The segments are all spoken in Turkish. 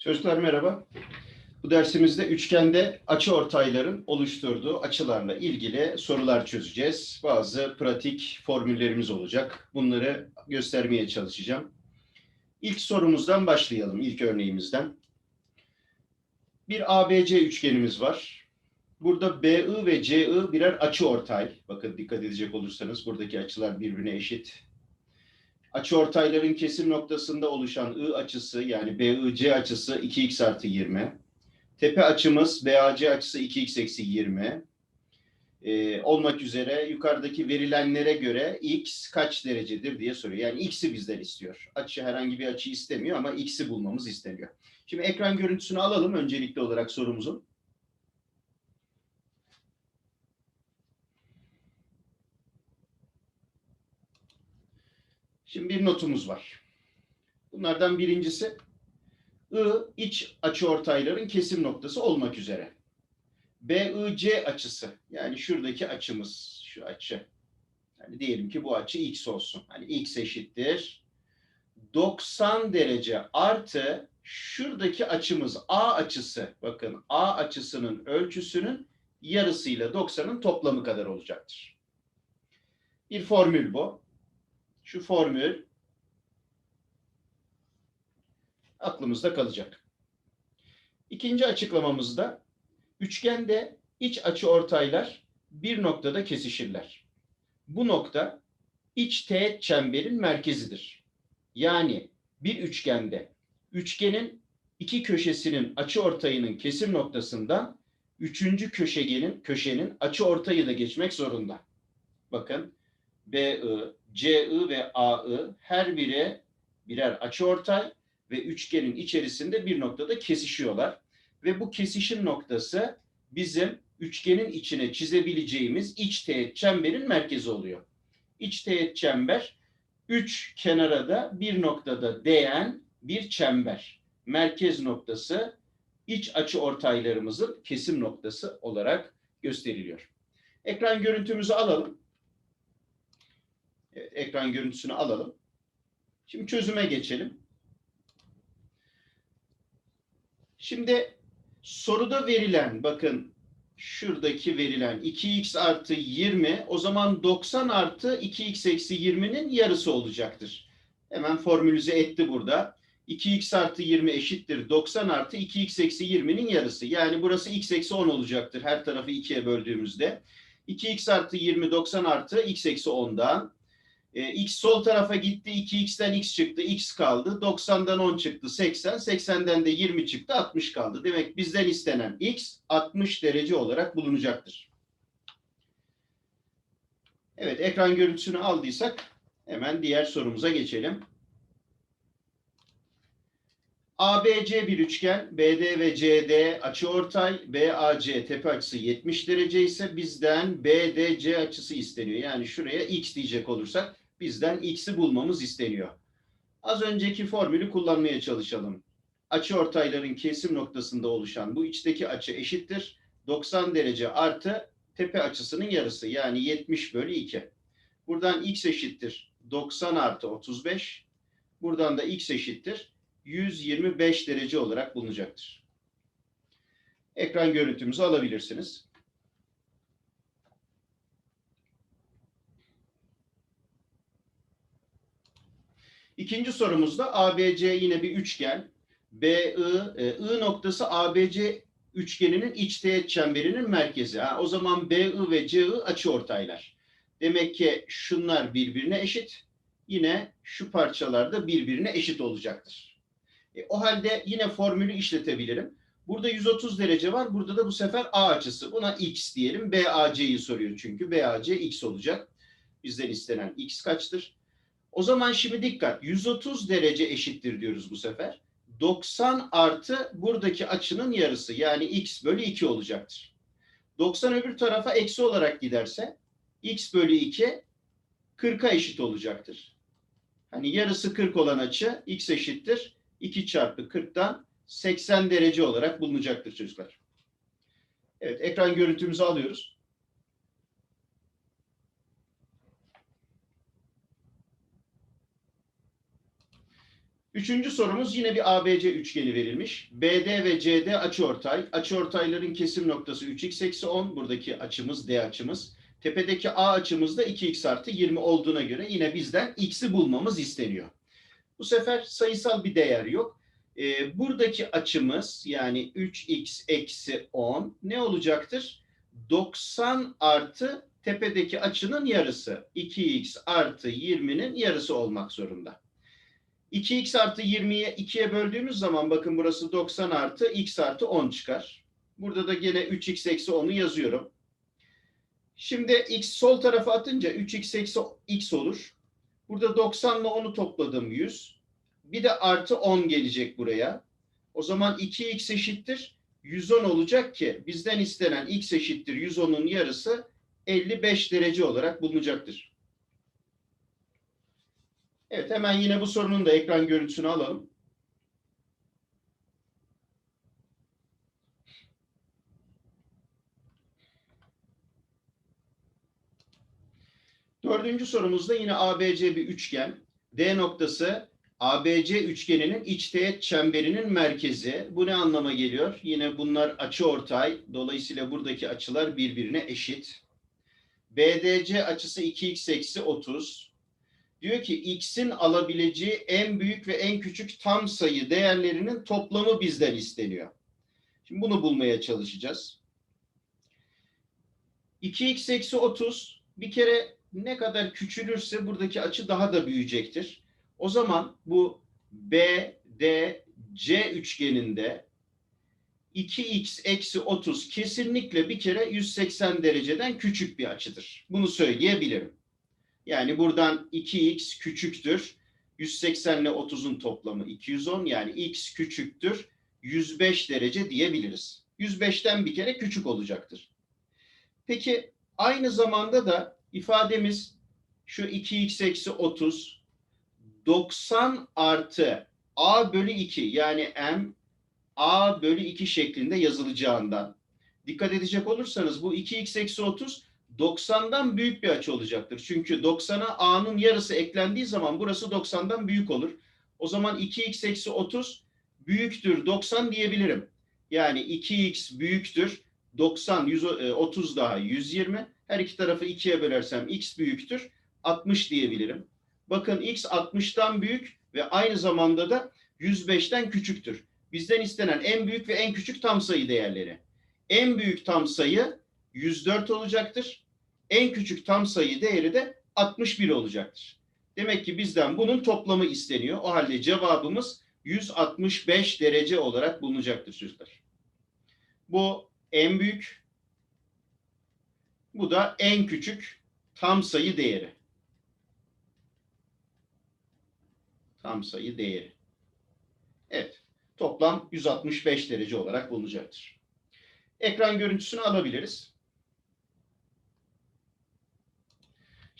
Çocuklar merhaba. Bu dersimizde üçgende açı ortayların oluşturduğu açılarla ilgili sorular çözeceğiz. Bazı pratik formüllerimiz olacak. Bunları göstermeye çalışacağım. İlk sorumuzdan başlayalım, ilk örneğimizden. Bir ABC üçgenimiz var. Burada BI ve CI birer açı ortay. Bakın dikkat edecek olursanız buradaki açılar birbirine eşit. Açıortayların kesim noktasında oluşan I açısı yani BIC açısı 2x artı 20. Tepe açımız BAC açısı 2x eksi 20. Ee, olmak üzere yukarıdaki verilenlere göre x kaç derecedir diye soruyor. Yani x'i bizden istiyor. Açı herhangi bir açı istemiyor ama x'i bulmamız isteniyor. Şimdi ekran görüntüsünü alalım öncelikli olarak sorumuzun. Şimdi bir notumuz var. Bunlardan birincisi I iç açıortayların kesim noktası olmak üzere. BIC açısı yani şuradaki açımız şu açı. Yani diyelim ki bu açı x olsun. Hani x eşittir 90 derece artı şuradaki açımız A açısı. Bakın A açısının ölçüsünün yarısıyla 90'ın toplamı kadar olacaktır. Bir formül bu şu formül aklımızda kalacak. İkinci açıklamamızda üçgende iç açı ortaylar bir noktada kesişirler. Bu nokta iç teğet çemberin merkezidir. Yani bir üçgende üçgenin iki köşesinin açı ortayının kesim noktasından üçüncü köşegenin köşenin açı ortayı da geçmek zorunda. Bakın BI, CI ve AI her biri birer açıortay ve üçgenin içerisinde bir noktada kesişiyorlar. Ve bu kesişim noktası bizim üçgenin içine çizebileceğimiz iç teğet çemberin merkezi oluyor. İç teğet çember üç kenara da bir noktada değen bir çember. Merkez noktası iç açı ortaylarımızın kesim noktası olarak gösteriliyor. Ekran görüntümüzü alalım. Evet, ekran görüntüsünü alalım. Şimdi çözüme geçelim. Şimdi soruda verilen bakın şuradaki verilen 2x artı 20 o zaman 90 artı 2x eksi 20'nin yarısı olacaktır. Hemen formülize etti burada. 2x artı 20 eşittir 90 artı 2x eksi 20'nin yarısı. Yani burası x eksi 10 olacaktır her tarafı 2'ye böldüğümüzde. 2x artı 20 90 artı x eksi 10'dan e, x sol tarafa gitti. 2x'ten x çıktı. x kaldı. 90'dan 10 çıktı. 80. 80'den de 20 çıktı. 60 kaldı. Demek bizden istenen x 60 derece olarak bulunacaktır. Evet ekran görüntüsünü aldıysak hemen diğer sorumuza geçelim. ABC bir üçgen, BD ve CD açıortay, BAC tepe açısı 70 derece ise bizden BDC açısı isteniyor. Yani şuraya x diyecek olursak bizden x'i bulmamız isteniyor. Az önceki formülü kullanmaya çalışalım. Açı ortayların kesim noktasında oluşan bu içteki açı eşittir. 90 derece artı tepe açısının yarısı yani 70 bölü 2. Buradan x eşittir 90 artı 35. Buradan da x eşittir 125 derece olarak bulunacaktır. Ekran görüntümüzü alabilirsiniz. İkinci sorumuzda ABC yine bir üçgen. BI, e, I noktası ABC üçgeninin iç teğet çemberinin merkezi. Ha, o zaman BI ve CI açıortaylar. Demek ki şunlar birbirine eşit. Yine şu parçalar da birbirine eşit olacaktır. E, o halde yine formülü işletebilirim. Burada 130 derece var. Burada da bu sefer A açısı. Buna X diyelim. BAC'yi soruyor çünkü. BAC X olacak. Bizden istenen X kaçtır? O zaman şimdi dikkat. 130 derece eşittir diyoruz bu sefer. 90 artı buradaki açının yarısı yani x bölü 2 olacaktır. 90 öbür tarafa eksi olarak giderse x bölü 2 40'a eşit olacaktır. Hani yarısı 40 olan açı x eşittir 2 çarpı 40'tan 80 derece olarak bulunacaktır çocuklar. Evet ekran görüntümüzü alıyoruz. Üçüncü sorumuz yine bir ABC üçgeni verilmiş. BD ve CD açıortay. Açıortayların kesim noktası 3x eksi 10. Buradaki açımız D açımız. Tepedeki A açımız da 2x artı 20 olduğuna göre yine bizden x'i bulmamız isteniyor. Bu sefer sayısal bir değer yok. Ee, buradaki açımız yani 3x eksi 10 ne olacaktır? 90 artı tepedeki açının yarısı. 2x artı 20'nin yarısı olmak zorunda. 2x artı 20'ye 2'ye böldüğümüz zaman bakın burası 90 artı x artı 10 çıkar. Burada da gene 3x eksi 10'u yazıyorum. Şimdi x sol tarafa atınca 3x eksi x olur. Burada 90 ile 10'u topladım 100. Bir de artı 10 gelecek buraya. O zaman 2x eşittir 110 olacak ki bizden istenen x eşittir 110'un yarısı 55 derece olarak bulunacaktır. Evet hemen yine bu sorunun da ekran görüntüsünü alalım. Dördüncü sorumuzda yine ABC bir üçgen. D noktası ABC üçgeninin iç teğet çemberinin merkezi. Bu ne anlama geliyor? Yine bunlar açıortay. Dolayısıyla buradaki açılar birbirine eşit. BDC açısı 2x eksi 30. Diyor ki x'in alabileceği en büyük ve en küçük tam sayı değerlerinin toplamı bizden isteniyor. Şimdi bunu bulmaya çalışacağız. 2x eksi 30 bir kere ne kadar küçülürse buradaki açı daha da büyüyecektir. O zaman bu BDC üçgeninde 2x eksi 30 kesinlikle bir kere 180 dereceden küçük bir açıdır. Bunu söyleyebilirim. Yani buradan 2x küçüktür. 180 ile 30'un toplamı 210 yani x küçüktür 105 derece diyebiliriz. 105'ten bir kere küçük olacaktır. Peki aynı zamanda da ifademiz şu 2x eksi 30 90 artı a bölü 2 yani m a bölü 2 şeklinde yazılacağından dikkat edecek olursanız bu 2x eksi 30 90'dan büyük bir açı olacaktır. Çünkü 90'a a'nın yarısı eklendiği zaman burası 90'dan büyük olur. O zaman 2x eksi 30 büyüktür 90 diyebilirim. Yani 2x büyüktür 90, 130 daha 120. Her iki tarafı 2'ye bölersem x büyüktür 60 diyebilirim. Bakın x 60'tan büyük ve aynı zamanda da 105'ten küçüktür. Bizden istenen en büyük ve en küçük tam sayı değerleri. En büyük tam sayı 104 olacaktır. En küçük tam sayı değeri de 61 olacaktır. Demek ki bizden bunun toplamı isteniyor. O halde cevabımız 165 derece olarak bulunacaktır çocuklar. Bu en büyük, bu da en küçük tam sayı değeri. Tam sayı değeri. Evet, toplam 165 derece olarak bulunacaktır. Ekran görüntüsünü alabiliriz.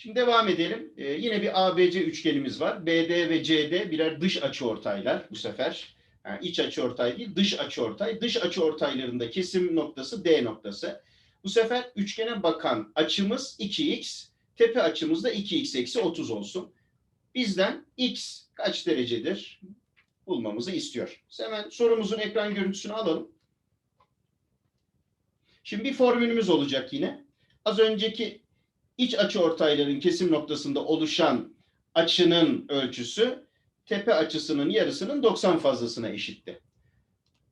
Şimdi devam edelim. Ee, yine bir ABC üçgenimiz var. BD ve CD birer dış açıortaylar bu sefer. Yani iç açıortay değil, dış açıortay. Dış açıortaylarında kesim noktası D noktası. Bu sefer üçgene bakan açımız 2x, tepe açımız da 2x eksi 30 olsun. Bizden x kaç derecedir bulmamızı istiyor. Hemen sorumuzun ekran görüntüsünü alalım. Şimdi bir formülümüz olacak yine. Az önceki iç açı ortayların kesim noktasında oluşan açının ölçüsü tepe açısının yarısının 90 fazlasına eşitti.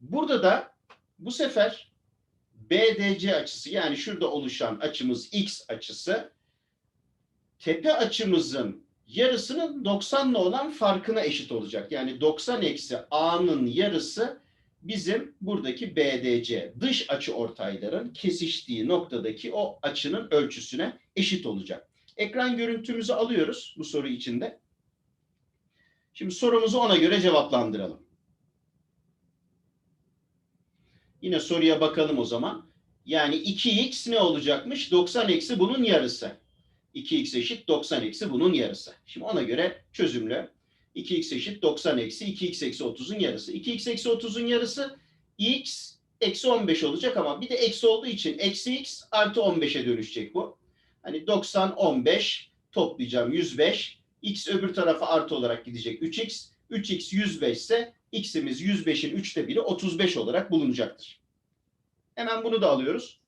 Burada da bu sefer BDC açısı yani şurada oluşan açımız X açısı tepe açımızın yarısının 90 ile olan farkına eşit olacak. Yani 90 eksi A'nın yarısı bizim buradaki BDC dış açı ortayların kesiştiği noktadaki o açının ölçüsüne eşit olacak. Ekran görüntümüzü alıyoruz bu soru içinde. Şimdi sorumuzu ona göre cevaplandıralım. Yine soruya bakalım o zaman. Yani 2x ne olacakmış? 90 eksi bunun yarısı. 2x eşit 90 eksi bunun yarısı. Şimdi ona göre çözümle 2x eşit 90 eksi 2x eksi 30'un yarısı. 2x eksi 30'un yarısı x eksi 15 olacak ama bir de eksi olduğu için eksi x artı 15'e dönüşecek bu. Hani 90, 15 toplayacağım 105. x öbür tarafa artı olarak gidecek 3x. 3x 105 ise x'imiz 105'in 3'te 1'i 35 olarak bulunacaktır. Hemen bunu da alıyoruz.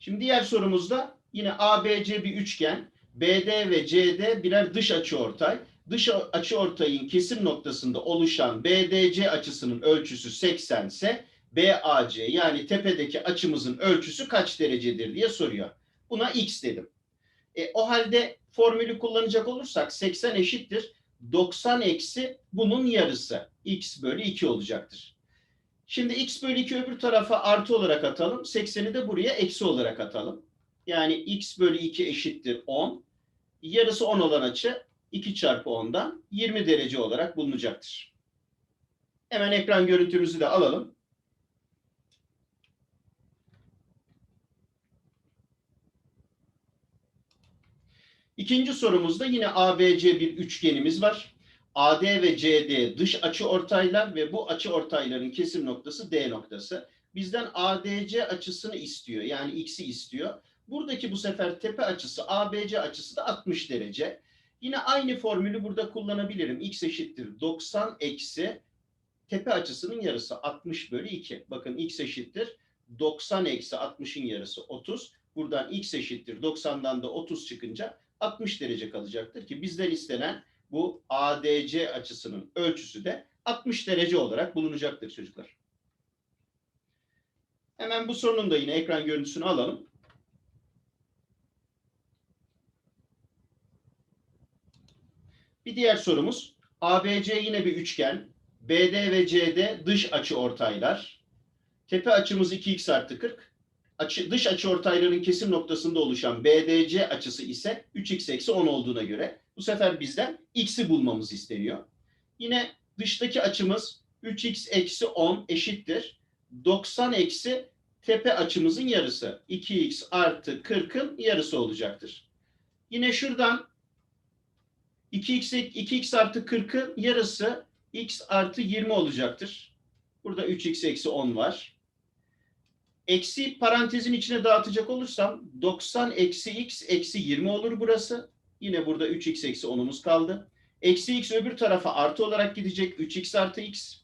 Şimdi diğer sorumuzda yine ABC bir üçgen. BD ve CD birer dış açıortay. Dış açıortayın kesim noktasında oluşan BDC açısının ölçüsü 80 ise BAC yani tepedeki açımızın ölçüsü kaç derecedir diye soruyor. Buna x dedim. E, o halde formülü kullanacak olursak 80 eşittir. 90 eksi bunun yarısı. x bölü 2 olacaktır. Şimdi x bölü 2 öbür tarafa artı olarak atalım. 80'i de buraya eksi olarak atalım. Yani x bölü 2 eşittir 10. Yarısı 10 olan açı 2 çarpı 10'dan 20 derece olarak bulunacaktır. Hemen ekran görüntümüzü de alalım. İkinci sorumuzda yine ABC bir üçgenimiz var. AD ve CD dış açı ortaylar ve bu açı ortayların kesim noktası D noktası. Bizden ADC açısını istiyor. Yani x'i istiyor. Buradaki bu sefer tepe açısı ABC açısı da 60 derece. Yine aynı formülü burada kullanabilirim. X eşittir 90 eksi tepe açısının yarısı 60 bölü 2. Bakın x eşittir 90 eksi 60'ın yarısı 30. Buradan x eşittir 90'dan da 30 çıkınca 60 derece kalacaktır ki bizden istenen bu ADC açısının ölçüsü de 60 derece olarak bulunacaktır çocuklar. Hemen bu sorunun da yine ekran görüntüsünü alalım. Bir diğer sorumuz ABC yine bir üçgen. BD ve CD dış açı ortaylar. Tepe açımız 2x artı 40. Açı, dış açı ortayların kesim noktasında oluşan BDC açısı ise 3x eksi 10 olduğuna göre bu sefer bizden x'i bulmamız isteniyor. Yine dıştaki açımız 3x eksi 10 eşittir. 90 eksi tepe açımızın yarısı. 2x artı 40'ın yarısı olacaktır. Yine şuradan 2x, 2x artı 40'ın yarısı x artı 20 olacaktır. Burada 3x eksi 10 var. Eksi parantezin içine dağıtacak olursam 90 eksi x eksi 20 olur burası. Yine burada 3x eksi 10'umuz kaldı. Eksi x öbür tarafa artı olarak gidecek. 3x artı x.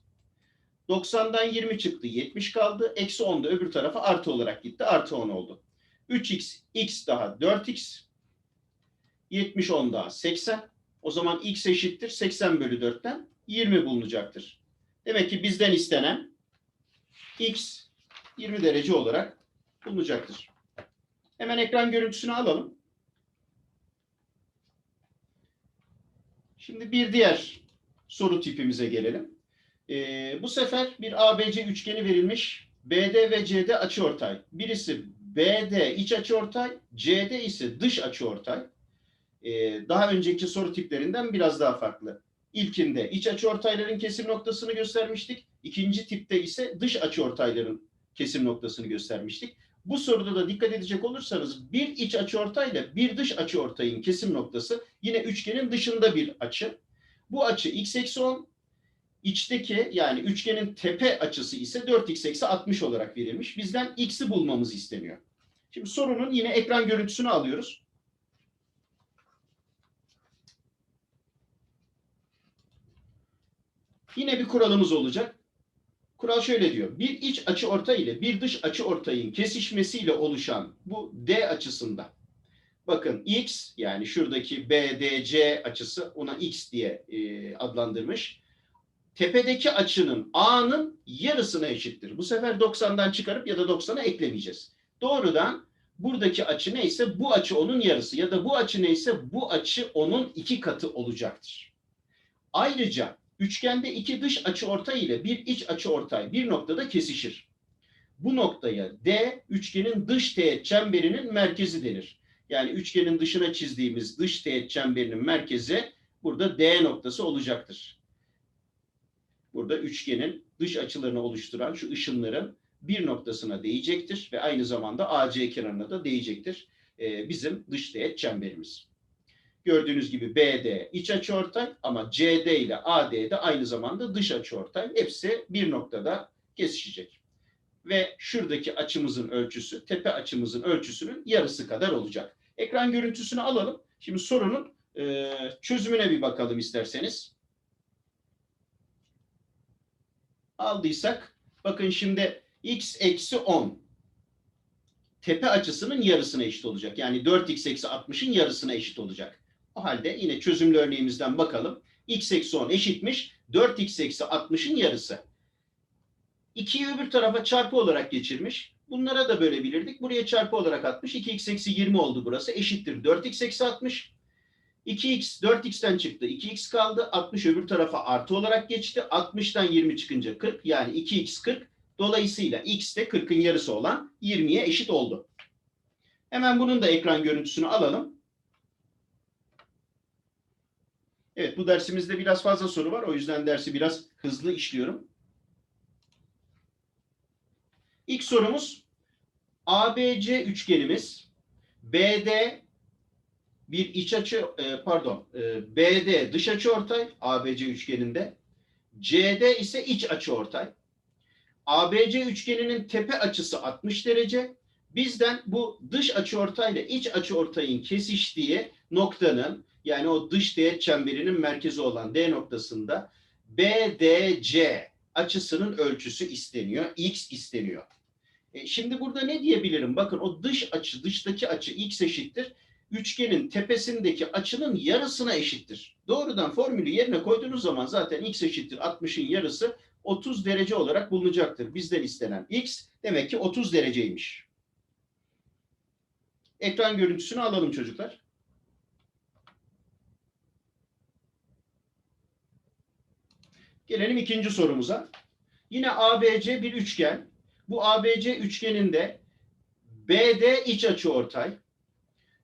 90'dan 20 çıktı. 70 kaldı. Eksi 10 da öbür tarafa artı olarak gitti. Artı 10 oldu. 3x, x daha 4x. 70 10 daha 80. O zaman x eşittir 80 bölü 4'ten 20 bulunacaktır. Demek ki bizden istenen x 20 derece olarak bulunacaktır. Hemen ekran görüntüsünü alalım. Şimdi bir diğer soru tipimize gelelim. Ee, bu sefer bir ABC üçgeni verilmiş. BD ve CD açıortay. Birisi BD iç açıortay, CD ise dış açıortay. Ee, daha önceki soru tiplerinden biraz daha farklı. İlkinde iç açıortayların kesim noktasını göstermiştik. İkinci tipte ise dış açıortayların kesim noktasını göstermiştik. Bu soruda da dikkat edecek olursanız bir iç açıortay ile bir dış açıortayın kesim noktası yine üçgenin dışında bir açı. Bu açı x eksi 10, içteki yani üçgenin tepe açısı ise 4x eksi 60 olarak verilmiş. Bizden x'i bulmamız isteniyor. Şimdi sorunun yine ekran görüntüsünü alıyoruz. Yine bir kuralımız olacak. Kural şöyle diyor. Bir iç açı ortay ile bir dış açı ortayın kesişmesiyle oluşan bu D açısında bakın x yani şuradaki BDC açısı ona x diye e, adlandırmış. Tepedeki açının A'nın yarısına eşittir. Bu sefer 90'dan çıkarıp ya da 90'a eklemeyeceğiz. Doğrudan buradaki açı neyse bu açı onun yarısı ya da bu açı neyse bu açı onun iki katı olacaktır. Ayrıca Üçgende iki dış açı ortay ile bir iç açı ortay bir noktada kesişir. Bu noktaya D üçgenin dış teğet çemberinin merkezi denir. Yani üçgenin dışına çizdiğimiz dış teğet çemberinin merkezi burada D noktası olacaktır. Burada üçgenin dış açılarını oluşturan şu ışınların bir noktasına değecektir ve aynı zamanda AC kenarına da değecektir. Ee, bizim dış teğet çemberimiz. Gördüğünüz gibi BD iç açıortay ama CD ile AD de aynı zamanda dış açıortay. Hepsi bir noktada kesişecek. Ve şuradaki açımızın ölçüsü tepe açımızın ölçüsünün yarısı kadar olacak. Ekran görüntüsünü alalım. Şimdi sorunun e, çözümüne bir bakalım isterseniz. Aldıysak bakın şimdi x eksi 10 tepe açısının yarısına eşit olacak. Yani 4x eksi 60'ın yarısına eşit olacak. O halde yine çözümlü örneğimizden bakalım. x eksi 10 eşitmiş 4x eksi 60'ın yarısı. 2'yi öbür tarafa çarpı olarak geçirmiş. Bunlara da bölebilirdik. Buraya çarpı olarak atmış. 2x eksi 20 oldu burası. Eşittir 4x eksi 60. 2x 4x'ten çıktı. 2x kaldı. 60 öbür tarafa artı olarak geçti. 60'tan 20 çıkınca 40. Yani 2x 40. Dolayısıyla x de 40'ın yarısı olan 20'ye eşit oldu. Hemen bunun da ekran görüntüsünü alalım. Evet bu dersimizde biraz fazla soru var. O yüzden dersi biraz hızlı işliyorum. İlk sorumuz ABC üçgenimiz BD bir iç açı e, pardon e, BD dış açı ortay ABC üçgeninde CD ise iç açı ortay. ABC üçgeninin tepe açısı 60 derece. Bizden bu dış açıortay ile iç açıortayın kesiştiği noktanın yani o dış teğet çemberinin merkezi olan D noktasında BDC açısının ölçüsü isteniyor. X isteniyor. E şimdi burada ne diyebilirim? Bakın o dış açı, dıştaki açı x eşittir. Üçgenin tepesindeki açının yarısına eşittir. Doğrudan formülü yerine koyduğunuz zaman zaten x eşittir 60'ın yarısı 30 derece olarak bulunacaktır. Bizden istenen x demek ki 30 dereceymiş. Ekran görüntüsünü alalım çocuklar. Gelelim ikinci sorumuza. Yine ABC bir üçgen. Bu ABC üçgeninde BD iç açı ortay.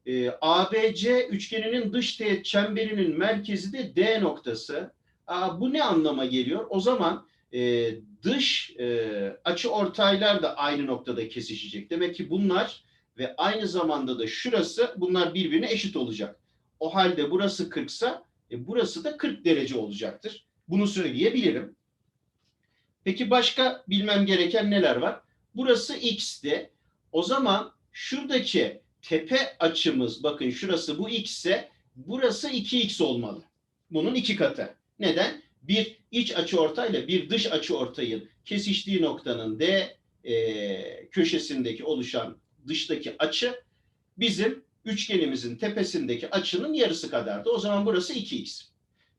Ee, ABC üçgeninin dış teğet çemberinin merkezi de D noktası. Aa, bu ne anlama geliyor? O zaman e, dış e, açı ortaylar da aynı noktada kesişecek. Demek ki bunlar ve aynı zamanda da şurası bunlar birbirine eşit olacak. O halde burası 40 ise e, burası da 40 derece olacaktır. Bunu söyleyebilirim. Peki başka bilmem gereken neler var? Burası x'ti. O zaman şuradaki tepe açımız bakın şurası bu x ise burası 2x olmalı. Bunun iki katı. Neden? Bir iç açı ortayla bir dış açı ortayın kesiştiği noktanın D e, köşesindeki oluşan dıştaki açı bizim üçgenimizin tepesindeki açının yarısı kadardı. O zaman burası 2x.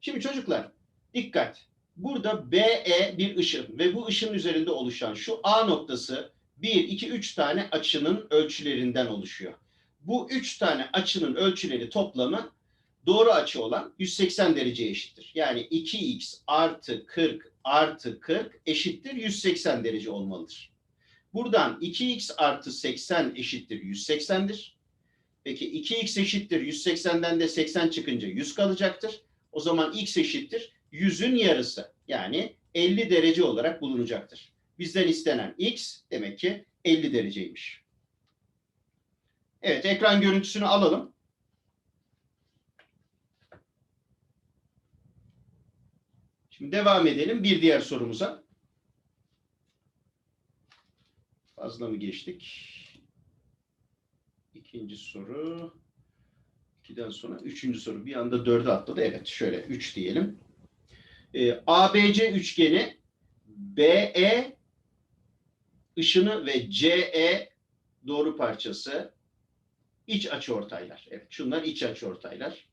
Şimdi çocuklar dikkat. Burada BE bir ışın ve bu ışın üzerinde oluşan şu A noktası 1, 2, 3 tane açının ölçülerinden oluşuyor. Bu 3 tane açının ölçüleri toplamı doğru açı olan 180 dereceye eşittir. Yani 2x artı 40 artı 40 eşittir 180 derece olmalıdır. Buradan 2x artı 80 eşittir 180'dir. Peki 2x eşittir 180'den de 80 çıkınca 100 kalacaktır. O zaman x eşittir 100'ün yarısı. Yani 50 derece olarak bulunacaktır. Bizden istenen x demek ki 50 dereceymiş. Evet ekran görüntüsünü alalım. Şimdi devam edelim bir diğer sorumuza. Fazla mı geçtik? İkinci soru. İkiden sonra üçüncü soru. Bir anda dörde atladı. Evet şöyle üç diyelim. Ee, ABC üçgeni BE ışını ve CE doğru parçası iç açıortaylar. Evet şunlar iç açıortaylar.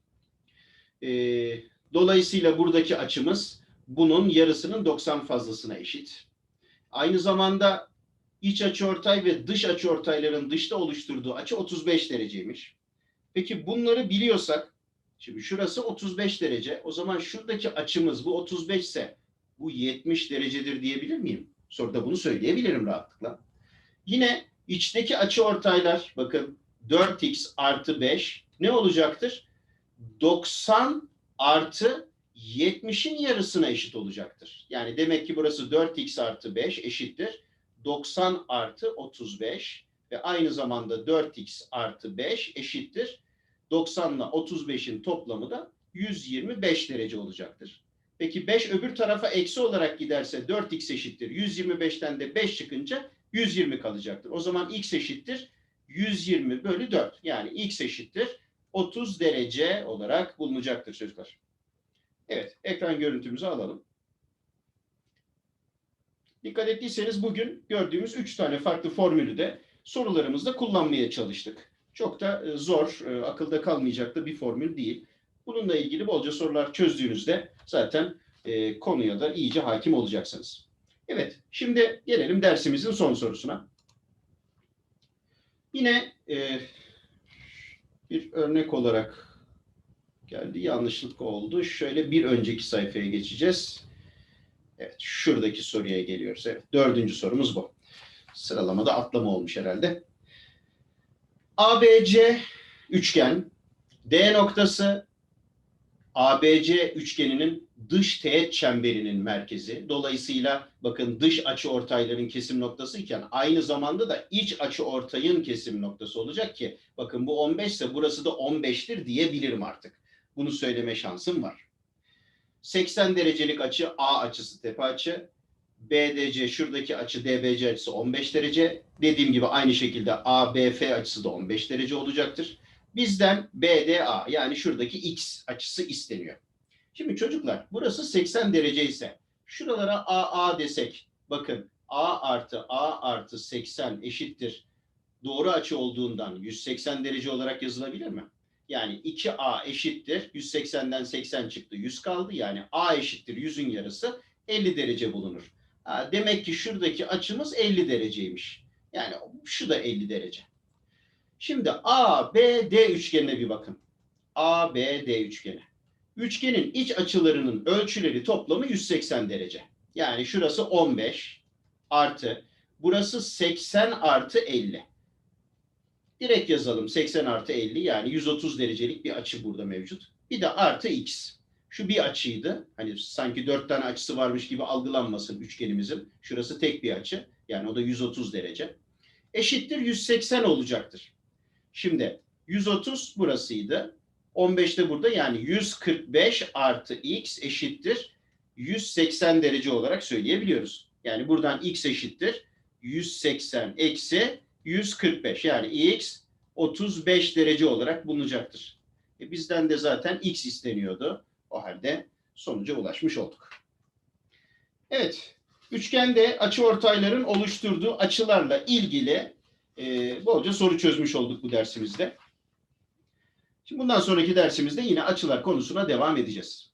Ee, dolayısıyla buradaki açımız bunun yarısının 90 fazlasına eşit. Aynı zamanda iç açıortay ve dış açıortayların dışta oluşturduğu açı 35 dereceymiş. Peki bunları biliyorsak, şimdi şurası 35 derece. O zaman şuradaki açımız bu 35 ise bu 70 derecedir diyebilir miyim? Soruda bunu söyleyebilirim rahatlıkla. Yine içteki açıortaylar bakın 4x artı 5 ne olacaktır? 90 artı 70'in yarısına eşit olacaktır. Yani demek ki burası 4x artı 5 eşittir. 90 artı 35 ve aynı zamanda 4x artı 5 eşittir. 90 ile 35'in toplamı da 125 derece olacaktır. Peki 5 öbür tarafa eksi olarak giderse 4x eşittir. 125'ten de 5 çıkınca 120 kalacaktır. O zaman x eşittir 120 bölü 4. Yani x eşittir 30 derece olarak bulunacaktır çocuklar. Evet, ekran görüntümüzü alalım. Dikkat ettiyseniz bugün gördüğümüz 3 tane farklı formülü de sorularımızda kullanmaya çalıştık. Çok da e, zor, e, akılda kalmayacak da bir formül değil. Bununla ilgili bolca sorular çözdüğünüzde zaten e, konuya da iyice hakim olacaksınız. Evet, şimdi gelelim dersimizin son sorusuna. Yine bir örnek olarak geldi. Yanlışlık oldu. Şöyle bir önceki sayfaya geçeceğiz. Evet, şuradaki soruya geliyoruz. Evet, dördüncü sorumuz bu. Sıralamada atlama olmuş herhalde. ABC üçgen, D noktası ABC üçgeninin dış teğet çemberinin merkezi. Dolayısıyla bakın dış açı ortayların kesim noktası iken aynı zamanda da iç açı ortayın kesim noktası olacak ki bakın bu 15 ise burası da 15'tir diyebilirim artık. Bunu söyleme şansım var. 80 derecelik açı A açısı tepe açı. BDC şuradaki açı DBC açısı 15 derece. Dediğim gibi aynı şekilde ABF açısı da 15 derece olacaktır. Bizden BDA yani şuradaki X açısı isteniyor. Şimdi çocuklar burası 80 derece ise şuralara AA desek bakın A artı A artı 80 eşittir. Doğru açı olduğundan 180 derece olarak yazılabilir mi? Yani 2A eşittir 180'den 80 çıktı 100 kaldı. Yani A eşittir 100'ün yarısı 50 derece bulunur. Ha, demek ki şuradaki açımız 50 dereceymiş. Yani şu da 50 derece. Şimdi ABD üçgenine bir bakın. ABD üçgeni. Üçgenin iç açılarının ölçüleri toplamı 180 derece. Yani şurası 15 artı burası 80 artı 50. Direkt yazalım 80 artı 50 yani 130 derecelik bir açı burada mevcut. Bir de artı x. Şu bir açıydı. Hani sanki dört tane açısı varmış gibi algılanmasın üçgenimizin. Şurası tek bir açı. Yani o da 130 derece. Eşittir 180 olacaktır. Şimdi 130 burasıydı. 15 de burada yani 145 artı x eşittir 180 derece olarak söyleyebiliyoruz. Yani buradan x eşittir 180 eksi 145 yani x 35 derece olarak bulunacaktır. E bizden de zaten x isteniyordu. O halde sonuca ulaşmış olduk. Evet, üçgende açıortayların oluşturduğu açılarla ilgili e, bolca soru çözmüş olduk bu dersimizde. Şimdi bundan sonraki dersimizde yine açılar konusuna devam edeceğiz.